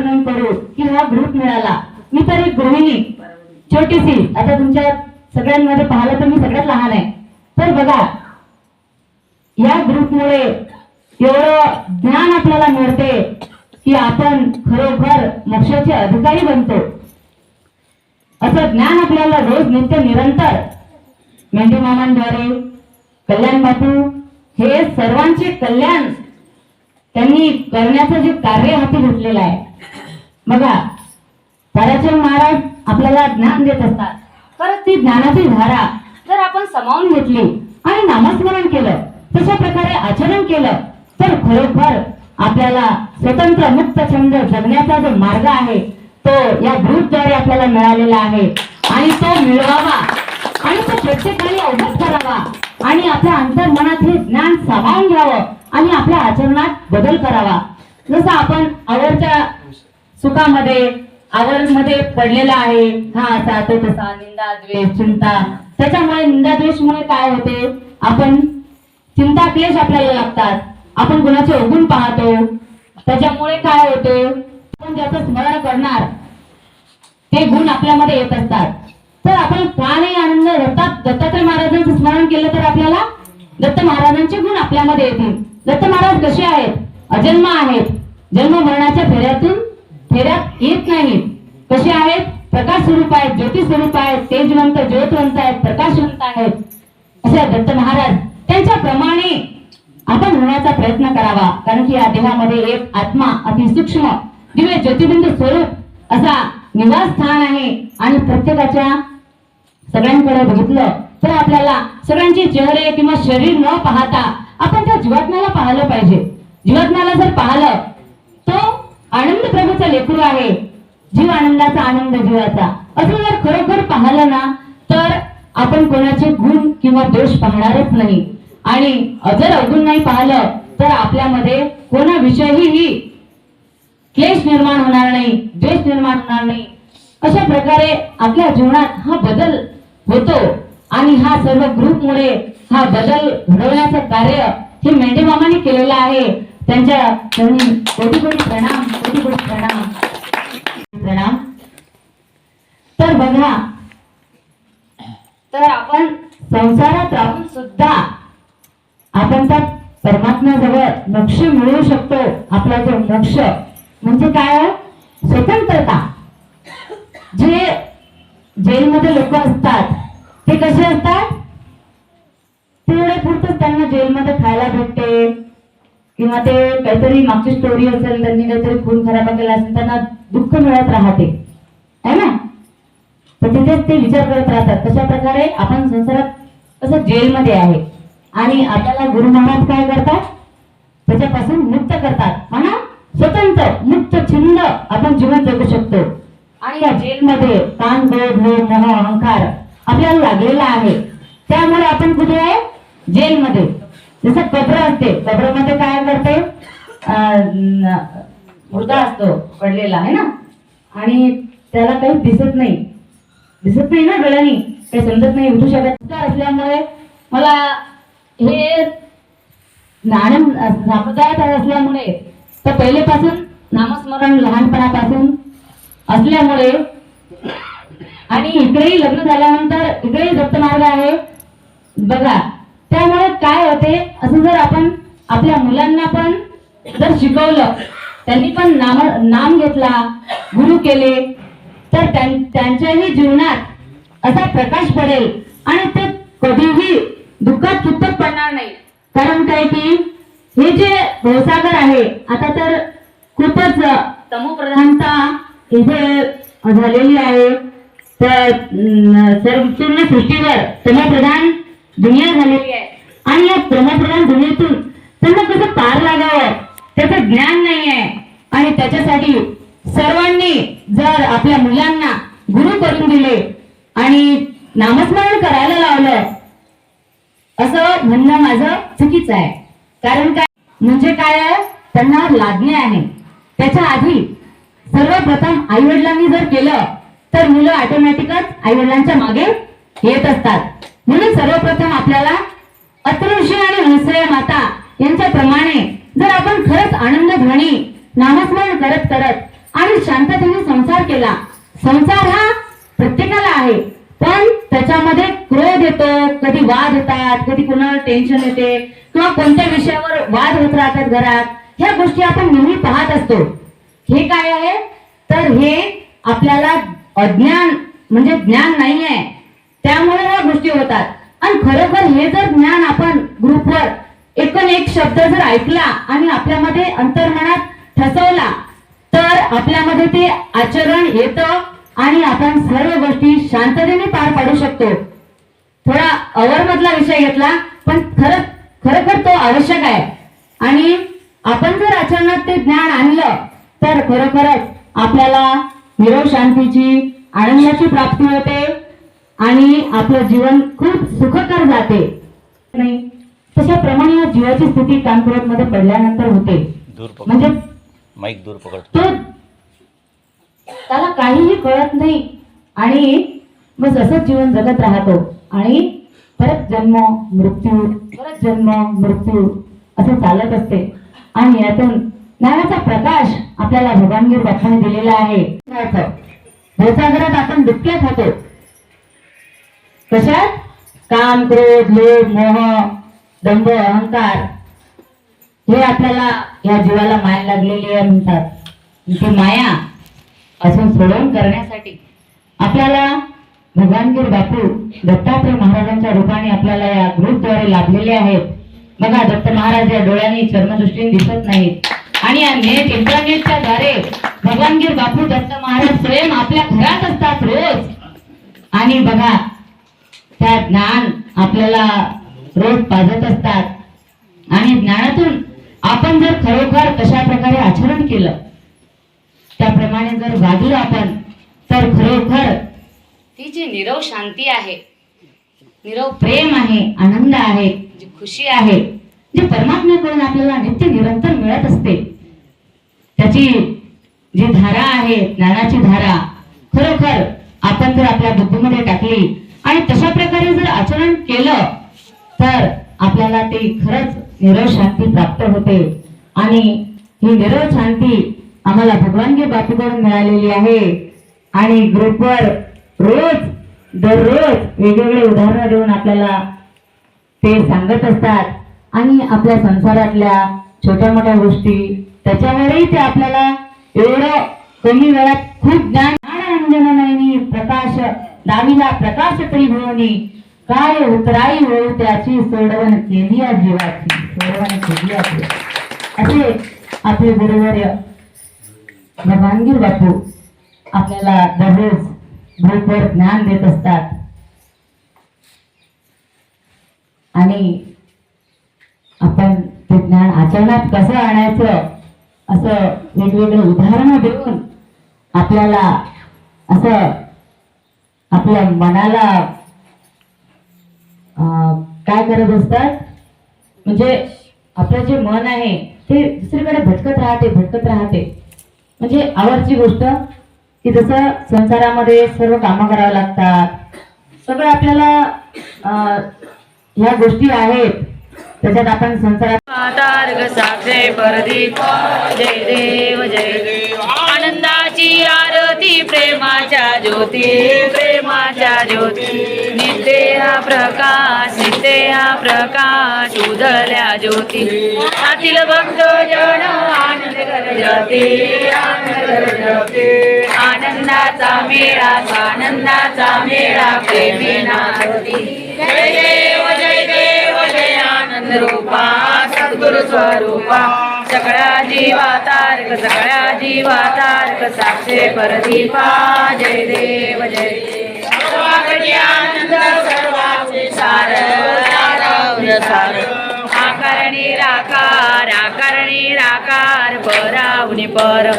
वर्णन करू की हा ग्रुप मिळाला. मी तर एक गृहिणी छोटीशी. आता तुमच्या सगळ्यांमध्ये पाहिलं तर मी सगळ्यात लहान आहे. तर बघा या ग्रुपमुळे एवढं ज्ञान आपल्याला मिळते की आपण खरोखर मोक्षाचे अधिकारी बनतो. असं ज्ञान आपल्याला रोज नित्य निरंतर. मेंढी मामांद्वारे कल्याण बापू हे सर्वांचे कल्याण त्यांनी करण्याचं जे कार्य हाती घेतलेलं आहे. बघा ताराचंद महाराज आपल्याला ज्ञान देत असतात. परत ती ज्ञानाची धारा जर आपण समावून घेतली आणि नामस्मरण केलं तशा प्रकारे आचरण केलं तर खरोखर आपल्याला स्वतंत्र मुक्त छंद जगण्याचा जो मार्ग आहे तो या ग्रुपद्वारे आपल्याला मिळालेला आहे. आणि तो मिळवावा. आणि तो प्रत्येकाने अवगत करावा. आणि आपल्या अंतर्मनात हे ज्ञान सामावून घ्यावं आणि आपल्या आचरणात बदल करावा. जसं आपण आवडत्या सुखामध्ये आवडमध्ये पडलेला आहे. हा असा तो तसा निंदा द्वेष चिंता. त्याच्यामुळे निंदा द्वेषमुळे काय होते? आपण चिंता क्लेश आपल्याला लागतात. आपण गुणाचे ओघून पाहतो. त्याच्यामुळे काय होते? आपण ज्याचं स्मरण करणार ते गुण आपल्यामध्ये येत असतात. तर आपण का नाही आनंद दत्तात दत्तात्रय महाराजांचं स्मरण केलं तर आपल्याला दत्त महाराजांचे गुण आपल्यामध्ये येतील. दत्त महाराज कसे आहेत? अजन्म आहेत. जन्म मरणाच्या फेऱ्यातून फेऱ्यात येत नाहीत कसे आहेत? प्रकाश स्वरूप आहेत ज्योती स्वरूप आहेत तेजवंत ज्योतवंत आहेत प्रकाशवंत आहेत. असे दत्त महाराज त्यांच्या प्रमाणे आपण होण्याचा प्रयत्न करावा. कारण की या देहामध्ये एक आत्मा अतिसूक्ष्म दिव्य ज्योतिबिंदू स्वरूप असा निवास स्थान आहे. आणि प्रत्येकाच्या सगळ्यांकडे बघितलं तर आपल्याला सगळ्यांचे चेहरे किंवा शरीर न पाहता आपण त्या जीवात्म्याला पाहिलं पाहिजे. जीवात्म्याला जर पाहिलं आनंद प्रभूचा लेकरू आहे. जीव आनंदाचा आनंद जीवाचा. असं जर खरोखर पाहिलं ना तर आपण कोणाचे गुण किंवा दोष पाहणारच नाही. आणि जर अवगुण नाही पाहिलं तर आपल्यामध्ये कोणाविषयीही क्लेश निर्माण होणार नाही द्वेष निर्माण होणार नाही. अशा प्रकारे आपल्या जीवनात हा बदल होतो. आणि हा सर्व ग्रुपमुळे हा बदल घडवण्याचं कार्य हे मेंढे मामाने केलेलं आहे. त्यांच्या कोटी कोटी प्रणाम कोटी कोटी प्रणाम. प्रणाम तर बघा तर आपण संसारात राहून सुद्धा आपण त्या परमात्म्याजवळ मोक्ष मिळवू शकतो आपला जो मोक्ष. म्हणजे काय हो? स्वतंत्रता. जे जेलमध्ये लोक असतात ते कसे असतात? तेवढे पुरतच त्यांना जेलमध्ये खायला भेटते. किंवा ते काहीतरी मागची स्टोरी असेल त्यांनी काहीतरी खून खराबा केला असेल त्यांना दुःख मिळत राहते. है ना? तर तिथेच ते विचार करत राहतात. तशा प्रकारे आपण संसारात असं जेलमध्ये आहे. आणि आपल्याला गुरु महाराज काय करतात? त्याच्यापासून मुक्त करतात. म्हणा स्वतंत्र मुक्त छंद आपण जीवन जगू शकतो. आणि या जेलमध्ये कान क्रोध मोह अहंकार आपल्याला लागलेला आहे. त्यामुळे आपण कुठे आहे? जेलमध्ये. जसं कब्र असते कब्रमध्ये काय करते? मुर्दा असतो पडलेला आहे ना? आणि त्याला काही दिसत नाही. दिसत नाही ना डोळ्यांनी काही समजत नाही उठू शकत असल्यामुळे मला हे नाणं संप्रदायात असल्यामुळे तर पहिलेपासून नामस्मरण लहानपणापासून असल्यामुळे आणि इकडेही लग्न झाल्यानंतर इकडेही दत्त मार्ग आहे. बघा त्यामुळे काय होते असं जर आपण आपल्या मुलांना पण जर शिकवलं त्यांनी पण नाम नाम घेतला गुरु केले तर त्यां- त्यांच्याही जीवनात असा प्रकाश पडेल आणि ते कधीही दुःखात चुकत पडणार नाही. कारण काय की हे जे भवसागर आहे आता तर खूपच तमोप्रधानता इथे झालेली आहे. तर सर्व संपूर्ण सृष्टीवर तमोप्रधान दुनिया झालेली आहे. आणि या तमोप्रधान दुनियेतून त्यांना कसं पार लागावं? त्याचं ज्ञान नाही आहे आणि त्याच्यासाठी सर्वांनी जर आपल्या मुलांना गुरु करून दिले आणि नामस्मरण करायला लावलं असं म्हणणं माझं चुकीचं आहे. कारण काय? म्हणजे काय आहे? त्यांना लादणे आहे. त्याच्या आधी सर्वप्रथम आई वडिलांनी जर केलं तर मुलं ऑटोमॅटिकच आई वडिलांच्या मागे येत असतात. म्हणून सर्वप्रथम आपल्याला अत्रऋषी आणि हंसया माता यांच्याप्रमाणे जर आपण खरंच आनंद ध्वनी नामस्मरण करत करत आणि शांततेने संसार केला संसार हा प्रत्येकाला आहे. पण त्याच्यामध्ये क्रोध येतो कधी वाद येतात कधी कोणाला टेन्शन येते किंवा कोणत्या विषयावर वाद होत राहतात घरात ह्या गोष्टी आपण नेहमी पाहत असतो. हे काय आहे? तर हे आपल्याला अज्ञान म्हणजे ज्ञान नाही आहे त्यामुळे ह्या गोष्टी होतात. आणि खरोखर हे जर ज्ञान आपण ग्रुपवर एकूण एक शब्द जर ऐकला आणि आपल्यामध्ये अंतर्मनात ठसवला तर आपल्यामध्ये ते आचरण येतं आणि आपण सर्व गोष्टी शांततेने पार पाडू शकतो. थोडा अवर मधला विषय घेतला पण खरं खरोखर तो आवश्यक आहे. आणि आपण जर आचरणात ते ज्ञान आणलं तर खरोखरच आपल्याला निरव शांतीची आनंदाची प्राप्ती होते. आणि आपलं जीवन खूप सुखकर जाते. नाही तशा प्रमाणे या जीवाची स्थिती कानपुरात मध्ये पडल्यानंतर होते. म्हणजे माईक दूर पकड. तो त्याला काहीही कळत नाही आणि मग असंच जीवन जगत राहतो. आणि परत जन्म मृत्यू परत जन्म मृत्यू असं चालत असते. आणि यातून ज्ञानाचा प्रकाश आपल्याला भगवानगीर बाप्पाने दिलेला आहे. भोसागरात आपण डुबक्यात होतो. कशात? काम क्रोध लोभ मोह दंभ अहंकार. हे आपल्याला या जीवाला माया लागलेली आहे म्हणतात. ती माया असून सोडवून करण्यासाठी आपल्याला भगवानगीर बापू दत्तात्रय महाराजांच्या रूपाने आपल्याला या ग्रुपद्वारे लाभलेले आहेत. बघा दत्त महाराज या डोळ्यांनी चर्मदृष्टीने दिसत नाहीत. आणि या नेट इंटरनेटच्या द्वारे भगवानगीर बापू दत्त महाराज स्वयं आपल्या घरात असतात रोज. आणि बघा त्या ज्ञान आपल्याला रोज पाजत असतात. आणि ज्ञानातून आपण जर खरोखर कशा प्रकारे आचरण केलं त्याप्रमाणे जर वागलो आपण तर खरोखर ती जी निरव शांती आहे निरव प्रेम आहे आनंद आहे जी खुशी आहे जी परमात्म्याकडून आपल्याला नित्य निरंतर मिळत असते त्याची जी धारा आहे ज्ञानाची धारा खरोखर आपण जर आपल्या बुद्धीमध्ये टाकली आणि तशा प्रकारे जर आचरण केलं तर आपल्याला ती खरंच निरव शांती प्राप्त होते. आणि ही निरव शांती आम्हाला भगवानगी बापूकडून मिळालेली आहे. आणि ग्रुपवर रोज दररोज वेगवेगळे उदाहरणं देऊन आपल्याला ते सांगत असतात. आणि आपल्या संसारातल्या छोट्या मोठ्या गोष्टी त्याच्यावरही ते आपल्याला एवढं कमी वेळात खूप ज्ञान अंजन नयनी प्रकाश दाविला प्रकाश त्रिभुवनी काय उतराई हो त्याची सोडवण केली या जीवाची. सोडवण केली असे आपले गुरुवर्य भगवानगीर बापू आपल्याला दररोज भूपर ज्ञान देत असतात. आणि आपण ते ज्ञान आचरणात कसं आणायचं असं वेगवेगळे उदाहरणं देऊन आपल्याला असं आपल्या मनाला काय करत असतात? म्हणजे आपलं जे मन आहे ते दुसरीकडे भटकत राहते भटकत राहते. म्हणजे आवडची गोष्ट की जसं संसारामध्ये सर्व कामं करावं लागतात सगळं आपल्याला ह्या गोष्टी आहेत. त्याच्यात आपण संसारात जय देव जय आनंदाची आर प्रेमाच्या ज्योती प्रेमाच्या ज्योती. नित्य हा प्रकाश नित्य हा प्रकाश उधळल्या ज्योती. आतील भक्त जन आनंद करजते आनंदाचा मेळा आनंदाचा मेळा प्रेमी नाचती जय देव जय देव जय आनंद रूपा. सद्गुरु स्वरूपा सगळ्या जीवा तारक सगळ्या जीवा तारक साक्षे परदीपा। जय देव जय देव। सर्वाकडे आनंद सर्वाचे सार सारवण सार आकार निराकार आकार निराकार परावणी पर।